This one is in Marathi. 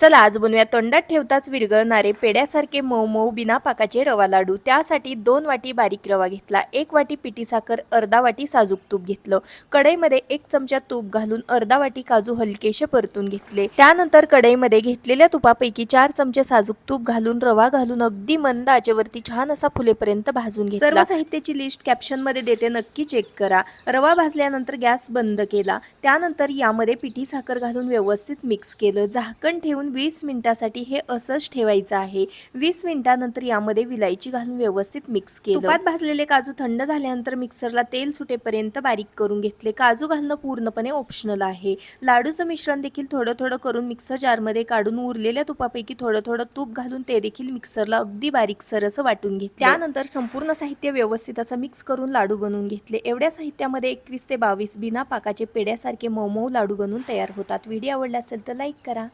चला आज बनवूया तोंडात ठेवताच विरघळणारे पेड्यासारखे मऊ मऊ बिना पाकाचे रवा लाडू. त्यासाठी दोन वाटी बारीक रवा घेतला एक वाटी पिठी साखर अर्धा वाटी साजूक तूप घेतलं. कढईमध्ये एक चमचा तूप घालून अर्धा वाटी काजू हलकेशे परतून घेतले. त्यानंतर कढईमध्ये घेतलेल्या तुपापैकी चार चमचे साजूक तूप घालून रवा घालून अगदी मंद आचेवरती छान असा फुलेपर्यंत भाजून घेतला. सर्व साहित्याची लिस्ट कॅप्शनमध्ये देते नक्की चेक करा. रवा भाजल्यानंतर गॅस बंद केला. त्यानंतर यामध्ये पिठी साखर घालून व्यवस्थित मिक्स केलं. झाकण ठेवून वीस मिनिटासाठी हे असंच ठेवायचं आहे. वीस मिनिटानंतर यामध्ये विलायची घालून व्यवस्थित मिक्स केलं. तुपात भाजलेले काजू थंड झाल्यानंतर मिक्सरला तेल सुटेपर्यंत बारीक करून घेतले. काजू घालणं पूर्णपणे ऑप्शनल आहे. लाडूचं मिश्रण देखील थोडं थोडं करून मिक्सर जारमध्ये काढून उरलेल्या तुपापैकी थोडं थोडं तूप घालून ते देखील मिक्सरला अगदी बारीक सरस वाटून घेतले. त्यानंतर संपूर्ण साहित्य व्यवस्थित असं मिक्स करून लाडू बनवून घेतले. एवढ्या साहित्यामध्ये एकवीस ते बावीस बिना पाकाचे पेड्यासारखे मऊ मऊ लाडू बनवून तयार होतात. व्हिडिओ आवडला असेल तर लाईक करा.